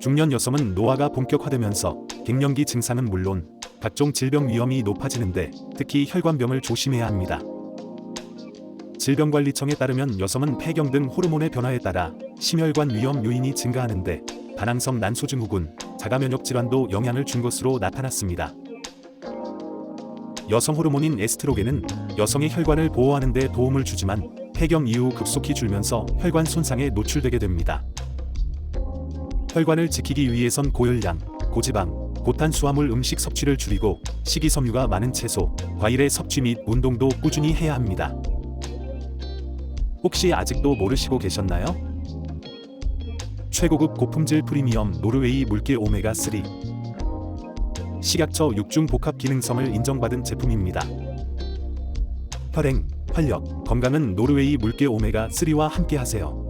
중년 여성은 노화가 본격화되면서 갱년기 증상은 물론 각종 질병 위험이 높아지는데 특히 혈관병을 조심해야 합니다. 질병관리청에 따르면 여성은 폐경 등 호르몬의 변화에 따라 심혈관 위험 요인이 증가하는데 다낭성 난소증후군, 자가면역 질환도 영향을 준 것으로 나타났습니다. 여성 호르몬인 에스트로겐은 여성의 혈관을 보호하는 데 도움을 주지만 폐경 이후 급속히 줄면서 혈관 손상에 노출되게 됩니다. 혈관을 지키기 위해선 고열량, 고지방, 고탄수화물 음식 섭취를 줄이고 식이섬유가 많은 채소, 과일의 섭취 및 운동도 꾸준히 해야 합니다. 혹시 아직도 모르시고 계셨나요? 최고급 고품질 프리미엄 노르웨이 물길 오메가3 식약처 6중 복합 기능성을 인정받은 제품입니다. 혈행, 활력, 건강은 노르웨이 물길 오메가3와 함께 하세요.